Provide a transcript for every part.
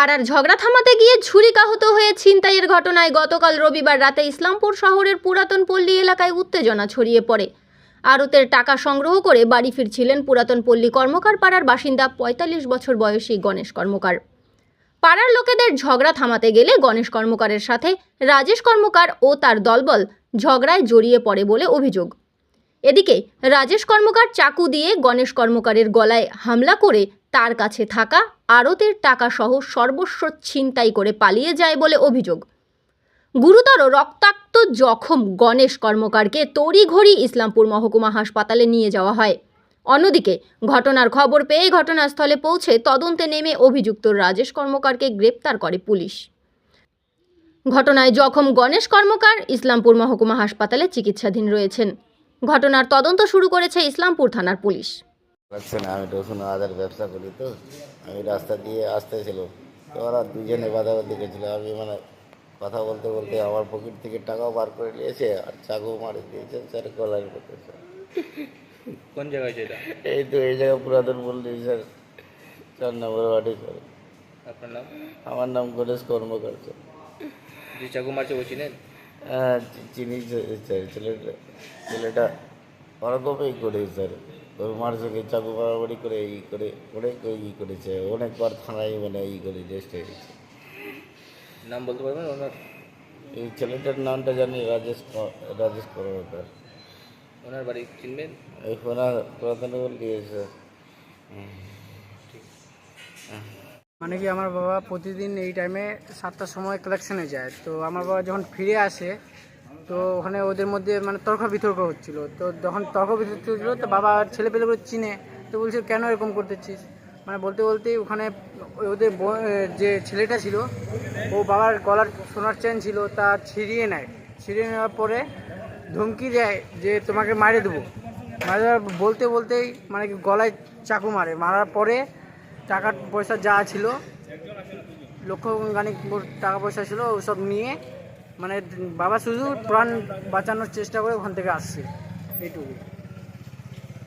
পাড়ার ঝগড়া থামাতে গিয়ে ছুরিকাহত হয়ে ছিনতাইয়ের ঘটনায় গতকাল রবিবার রাতে ইসলামপুর শহরের পুরাতন পল্লী এলাকায় উত্তেজনা ছড়িয়ে পড়ে। আড়তের টাকা সংগ্রহ করে বাড়ি ফিরছিলেন পুরাতন পল্লী কর্মকার পাড়ার বাসিন্দা পঁয়তাল্লিশ বছর বয়সী গণেশ কর্মকার। পাড়ার লোকেদের ঝগড়া থামাতে গেলে গণেশ কর্মকারের সাথে রাজেশ কর্মকার ও তার দলবল ঝগড়ায় জড়িয়ে পড়ে বলে অভিযোগ। এদিকে রাজেশ কর্মকার চাকু দিয়ে গণেশ কর্মকারের গলায় হামলা করে তার কাছে থাকা আড়তের টাকা সহ সর্বস্ব ছিনতাই করে পালিয়ে যায় বলে অভিযোগ। গুরুতর রক্তাক্ত জখম গণেশ কর্মকারকে তড়িঘড়ি ইসলামপুর মহকুমা হাসপাতালে নিয়ে যাওয়া হয়। অন্যদিকে ঘটনার খবর পেয়ে ঘটনাস্থলে পৌঁছে তদন্তে নেমে অভিযুক্ত রাজেশ কর্মকারকে গ্রেপ্তার করে পুলিশ। ঘটনায় জখম গণেশ কর্মকার ইসলামপুর মহকুমা হাসপাতালে চিকিৎসাধীন রয়েছেন। ঘটনার তদন্ত শুরু করেছে ইসলামপুর থানার পুলিশ। লাগছে না আমি রসুন আদার ব্যবসা করি তো। আমি রাস্তা দিয়ে আসতেছিল তো ওরা দুজনে বাধাবাধি গেছিল আমি মানে কথা বলতে বলতে আমার পকেট থেকে টাকাও বার করে নিয়েছে আর চাকু মারি দিয়েছে স্যার কলার করতেছে। কোন জায়গায় যেটা? এই তো এই জায়গায় পুরাতন বললি স্যার। চার নম্বর ওয়ার্ডে স্যার। আপনার নাম? আমার নাম গণেশ কর্মকার স্যার। যে চাকু মারছে ও চিনেন? হ্যাঁ চিনি স্যার, ছেলেটা ছেলেটা ওরকমই করে স্যার। ওর মার সঙ্গে চাকু মারামারি করে ই করে অনেক ই করেছে অনেকবার থানায় মানে ই করে রেস্ট হয়ে গেছে। নাম বলতে পারবেন ওনার? এই ছেলেটার নামটা জানি রাজেশ রাজেশ কর্মকার ওনার বাড়ি চিনবেন? এই পুরাতন বললি স্যার মানে কি আমার বাবা প্রতিদিন এই টাইমে সাতটার সময় কালেকশনে যায়। তো আমার বাবা যখন ফিরে আসে তো ওখানে ওদের মধ্যে মানে তর্ক বিতর্ক হচ্ছিল। তো যখন তর্ক বিতর্ক হচ্ছিল, তো বাবা আর ছেলে পেলেগুলো চিনে। তো বলছে, কেন এরকম করতেছিস? মানে বলতে বলতেই ওখানে ওদের যে ছেলেটা ছিল, ও বাবার গলার সোনার চেন ছিল, তা ছিঁড়িয়ে নেয়। ছিঁড়িয়ে নেওয়ার পরে ধমকি দেয় যে, তোমাকে মারে দেবো। মারে বলতে বলতেই মানে কি গলায় চাকু মারে। মারার পরে টাকা পয়সা যা ছিল, লক্ষ খানিক টাকা পয়সা ছিল, ওসব নিয়ে মানে বাবা শুধু প্রাণ বাঁচানোর চেষ্টা করে ওখান থেকে আসছে। এইটুকু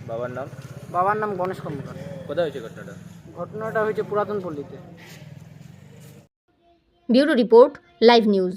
বাবার নাম? বাবার নাম গণেশ কর্মকার। কোথায় হয়েছে ঘটনাটা? ঘটনাটা হয়েছে পুরাতন পল্লীতে। Bureau report live news.